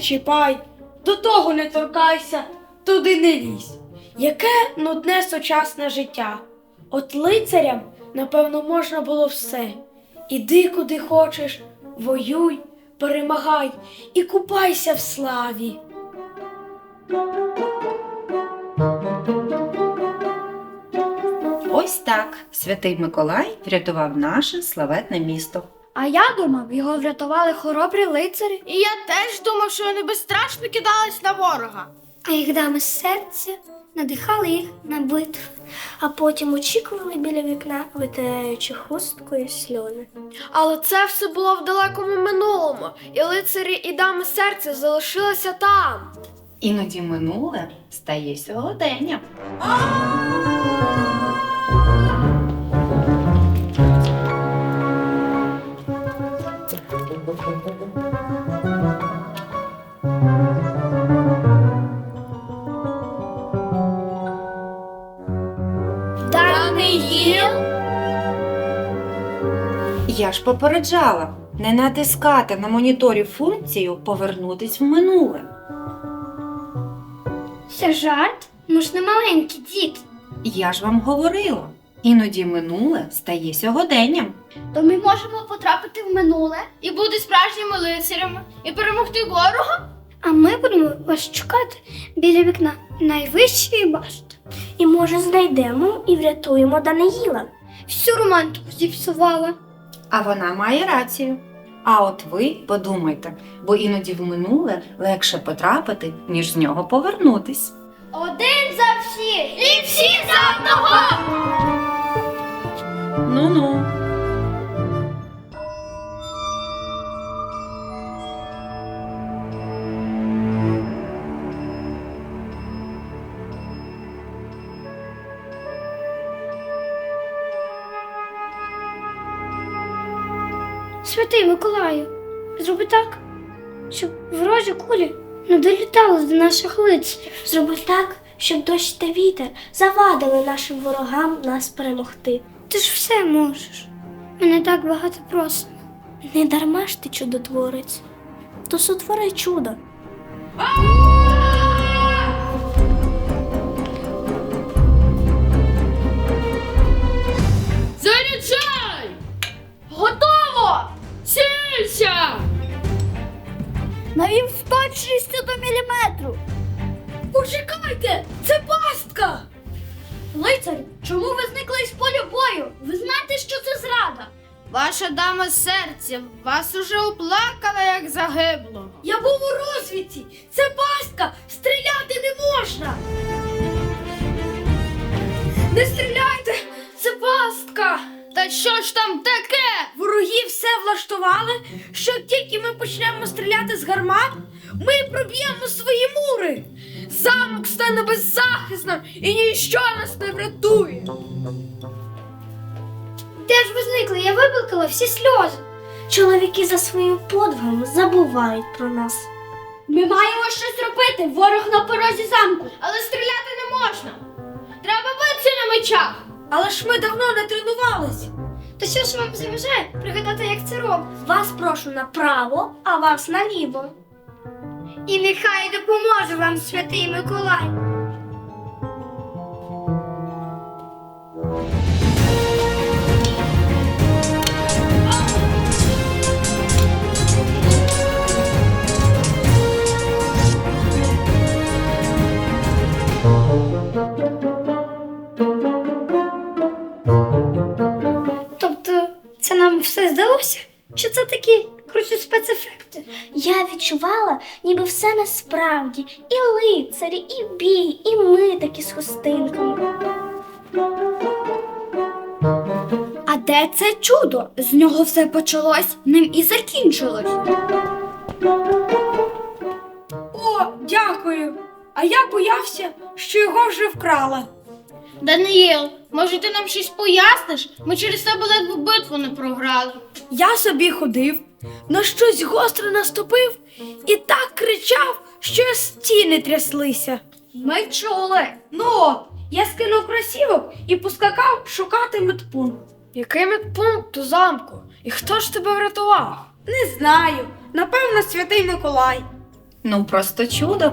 чіпай, до того не торкайся, туди не лізь. Яке нудне сучасне життя. От лицарям, напевно, можна було все. Іди куди хочеш, воюй, перемагай і купайся в славі. Ось так святий Миколай врятував наше славетне місто. А я думав, його врятували хоробрі лицарі. І я теж думав, що вони безстрашно кидались на ворога. А їх дами серця надихали їх на битву, а потім очікували біля вікна, витираючи хусткою сльози. Але це все було в далекому минулому, і лицарі і дами серця залишилися там. Іноді минуле стає сьогоденням. Я ж попереджала не натискати на моніторі функцію повернутись в минуле. Це жарт? Ми ж не маленькі діти. Я ж вам говорила, іноді минуле стає сьогоденням. То ми можемо потрапити в минуле, І бути справжніми лицарями, і перемогти ворога. а ми будемо вас чекати біля вікна найвищої башти. І може знайдемо і врятуємо Даниїла. Всю романтику зіпсувала. А вона має рацію. А от ви подумайте, бо іноді в минуле легше потрапити, ніж з нього повернутись. Один за всіх і всі за одного! Святий Миколаю, зроби так, щоб ворожі кулі не долітали до наших лиць. Зроби так, щоб дощ та вітер завадили нашим ворогам нас перемогти. Ти ж все можеш. Ми не так багато просимо. Не дарма ж ти чудотворець, то сотвори чудо. Чому ви зникли із поля бою? Ви знаєте, що це зрада? Ваша дама серця вас уже оплакала, як загиблого. Я був у розвідці! Це пастка! Стріляти не можна! Не стріляйте! Це пастка! Та що ж там таке? Вороги все влаштували, що тільки ми почнемо стріляти з гармат, ми проб'ємо свої мури. Замок стане беззахисним і ніщо нас не врятує. Де ж ви зникли? Я виплакала всі сльози. Чоловіки за своїм подвигом забувають про нас. Ми маємо щось робити. Ворог на порозі замку. Але стріляти не можна. Треба битися на мечах. Але ж ми давно не тренувались. То що ж вам заважає пригадати, як це робить? Вас прошу направо, а вас наліво. І нехай допоможе вам святий Миколай. Тобто, це нам все здалося? Чи це спецефекти? Я відчувала, ніби все насправді. І лицарі, і бій, і ми такі з хустинками. А де це чудо? З нього все почалось, ним і закінчилось. О, дякую. А я боявся, що його вже вкрала. Даниїл, може ти нам щось поясниш? Ми через тебе ледве битву не програли. Я собі ходив, на щось гостро наступив і так кричав, що стіни тряслися. Ми чули. Ну от, я скинув кросівок і поскакав шукати медпункт. Який медпункт у замку? І хто ж тебе врятував? Не знаю, напевно, святий Миколай. Ну, просто чудо.